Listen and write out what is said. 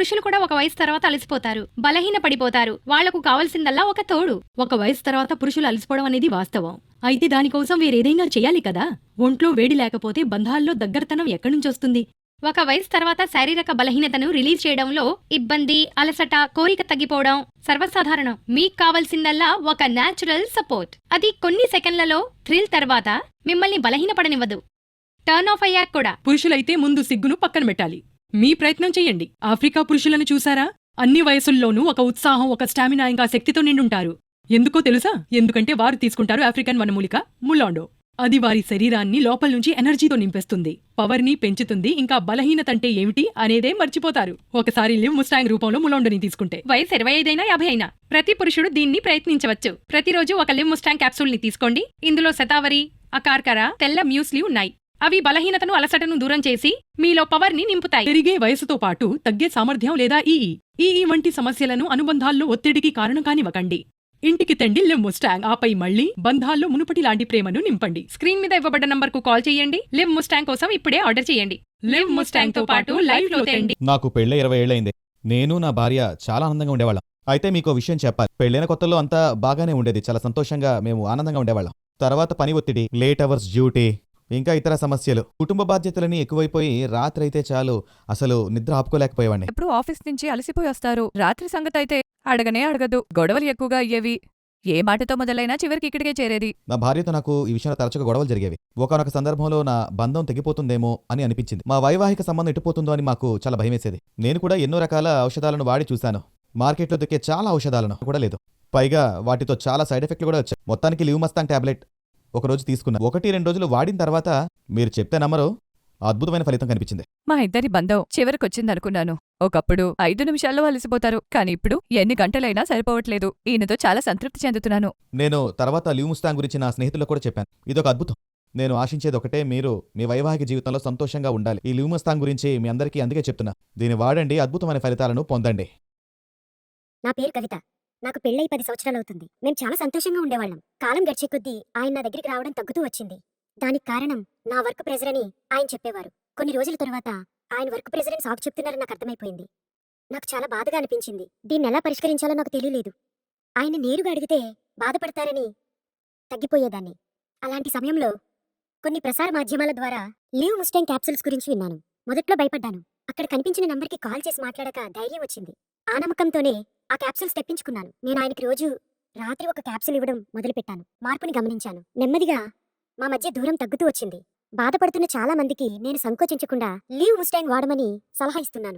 పురుషులు కూడా ఒక వయసు తర్వాత అలసిపోతారు బలహీన పడిపోతారు వాళ్ళకు కావాల్సిందల్లా ఒక తోడు. ఒక వయసు తర్వాత పురుషులు అలసిపోవడం అనేది వాస్తవం. అయితే దానికోసం వేరేదైనా చేయాలి కదా? ఒంట్లో వేడి లేకపోతే బంధాల్లో దగ్గరతనం ఎక్కడి నుంచి వస్తుంది? ఒక వయసు తర్వాత శారీరక బలహీనతను రిలీజ్ చేయడంలో ఇబ్బంది అలసట కోరిక తగ్గిపోవడం సర్వసాధారణం. మీకు కావలసిందల్లా ఒక న్యాచురల్ సపోర్ట్ అది కొన్ని సెకండ్లలో థ్రిల్ తర్వాత మిమ్మల్ని బలహీనపడనివ్వదు. టర్న్ ఆఫ్ అయ్యాక కూడా. పురుషులైతే ముందు సిగ్గును పక్కన పెట్టాలి. మీ ప్రయత్నం చెయ్యండి. ఆఫ్రికా పురుషులను చూసారా? అన్ని వయసుల్లోనూ ఒక ఉత్సాహం ఒక స్టామినా ఇంకా శక్తితో నిండుంటారు. ఎందుకో తెలుసా? ఎందుకంటే వారు తీసుకుంటారు ఆఫ్రికన్ వనమూలిక ముల్లాండో. అది వారి శరీరాన్ని లోపల నుంచి ఎనర్జీతో నింపేస్తుంది. పవర్ని పెంచుతుంది. ఇంకా బలహీనత అంటే ఏమిటి అనేదే మర్చిపోతారు. ఒకసారి లివ్ ముస్టాంగ్ రూపంలో ములాండోని తీసుకుంటే. వయసు ఇరవై ఐదైనా యాభై అయినా. ప్రతి పురుషుడు దీన్ని ప్రయత్నించవచ్చు. ప్రతిరోజు ఒక లివ్ ముస్టాంగ్ క్యాప్సూల్ని తీసుకోండి. ఇందులో శతావరి అకార్కర తెల్ల మ్యూస్లీ ఉన్నాయి. అవి బలహీనతను అలసటను దూరం చేసి మీలో పవర్ని నింపుతాయి. పెరిగే వయసుతో పాటు తగ్గే సామర్థ్యం లేదా ఈఈ ఈఈ వంటి సమస్యలను అనుబంధాల్లో ఒత్తిడికి కారణం కానివ్వకండి. ఇంటికి తెండి లివ్ ముస్టాంగ్ ఆపై మళ్ళీ బంధాల్లో మునుపటి లాంటి ప్రేమను నింపండి. స్క్రీన్ మీద ఇవ్వబడ్డ నంబర్కు కాల్ చేయండి. లివ్ ముస్టాంగ్ కోసం ఇప్పుడే ఆర్డర్ చేయండి. లివ్ ముస్టాంగ్తో పాటు లైఫ్లో తెండి. నాకు పెళ్ళై ఇరవై ఏళ్ళైంది. నేను నా భార్య చాలా ఆనందంగా ఉండేవాళ్ళం. అయితే మీకు విషయం చెప్పాలి. పెళ్ళైన కొత్తలో అంతా బాగానే ఉండేది. చాలా సంతోషంగా మేము ఆనందంగా ఉండేవాళ్ళం. తర్వాత పని ఒత్తిడి లేట్ అవర్స్ డ్యూటీ ఇంకా ఇతర సమస్యలు. కుటుంబ బాధ్యతలని ఎక్కువైపోయి రాత్రి అయితే చాలు. అసలు నిద్ర ఆపుకోలేకపోయేవాడిని. ఎప్పుడు ఆఫీస్ నుంచి అలసిపోయి వస్తారు. రాత్రి సంగతి అయితే అడగనే అడగదు. గొడవలు ఎక్కువగా అయ్యేవి. ఏ మాటతో మొదలైనా చివరికి ఇక్కడికే చేరేది. నా భార్యతో నాకు ఈ విషయంలో తరచుగా గొడవలు జరిగేవి. ఒకనొక సందర్భంలో నా బంధం తెగిపోతుందేమో అని అనిపించింది. మా వైవాహిక సంబంధం ఎటుపోతుందో అని మాకు చాలా భయమేసేది. నేను కూడా ఎన్నో రకాల ఔషధాలను వాడి చూశాను. మార్కెట్లో దొరికే చాలా ఔషధాలను కూడా లేదు. పైగా వాటితో చాలా సైడ్ ఎఫెక్ట్లు కూడా వచ్చాయి. మొత్తానికి లివ్ మస్తాంగ్ టాబ్లెట్ ఒక రోజు తీసుకున్నా. ఒకటి రెండు రోజులు వాడిన తర్వాత మీరు చెప్తే నమ్మరు. అద్భుతమైన ఫలితం కనిపించింది. మా ఇద్దరి బంధం చివరికొచ్చిందనుకున్నాను. ఒకప్పుడు ఐదు నిమిషాల్లో అలసిపోతారు కానీ ఇప్పుడు ఎన్ని గంటలైనా సరిపోవట్లేదు. ఈయనతో చాలా సంతృప్తి చెందుతున్నాను. నేను తర్వాత లివ్ ముస్తాంగ్ గురించి నా స్నేహితులకు కూడా చెప్పాను. ఇదొక అద్భుతం. నేను ఆశించేది ఒకటే మీరు మీ వైవాహిక జీవితంలో సంతోషంగా ఉండాలి. ఈ లివ్ ముస్తాంగ్ గురించి మీ అందరికీ అందుకే చెప్తున్నా. దీన్ని వాడండి అద్భుతమైన ఫలితాలను పొందండి. నా పేరు కవిత. నాకు పెళ్ళై పది సంవత్సరాలవుతుంది. మేం చాలా సంతోషంగా ఉండేవాళ్ళం. కాలం గడిచే కొద్దీ ఆయన నా దగ్గరికి రావడం తగ్గుతూ వచ్చింది. దానికి కారణం నా వర్క్ ప్రెజర్ అని ఆయన చెప్పేవారు. కొన్ని రోజుల తర్వాత ఆయన వర్క్ ప్రెజర్ అని సాకు చెప్తున్నారని నాకు అర్థమైపోయింది. నాకు చాలా బాధగా అనిపించింది. దీన్ని ఎలా పరిష్కరించాలో నాకు తెలియలేదు. ఆయన నేరుగా అడిగితే బాధపడతారని తగ్గిపోయేదాన్ని. అలాంటి సమయంలో కొన్ని ప్రసార మాధ్యమాల ద్వారా లీవ్ ముస్టైన్ క్యాప్సూల్స్ గురించి విన్నాను. మొదట్లో భయపడ్డాను. అక్కడ కనిపించిన నంబర్కి కాల్ చేసి మాట్లాడక ధైర్యం వచ్చింది. ఆ నమ్మకంతోనే ఆ క్యాప్సూల్స్ తెప్పించుకున్నాను. నేను ఆయనకి రోజు రాత్రి ఒక క్యాప్సూల్ ఇవ్వడం మొదలుపెట్టాను. మార్పుని గమనించాను. నెమ్మదిగా మా మధ్య దూరం తగ్గుతూ వచ్చింది. బాధపడుతున్న చాలా మందికి నేను సంకోచించకుండా లీవ్ ఉస్టాంగ్ వాడమని సలహా ఇస్తున్నాను.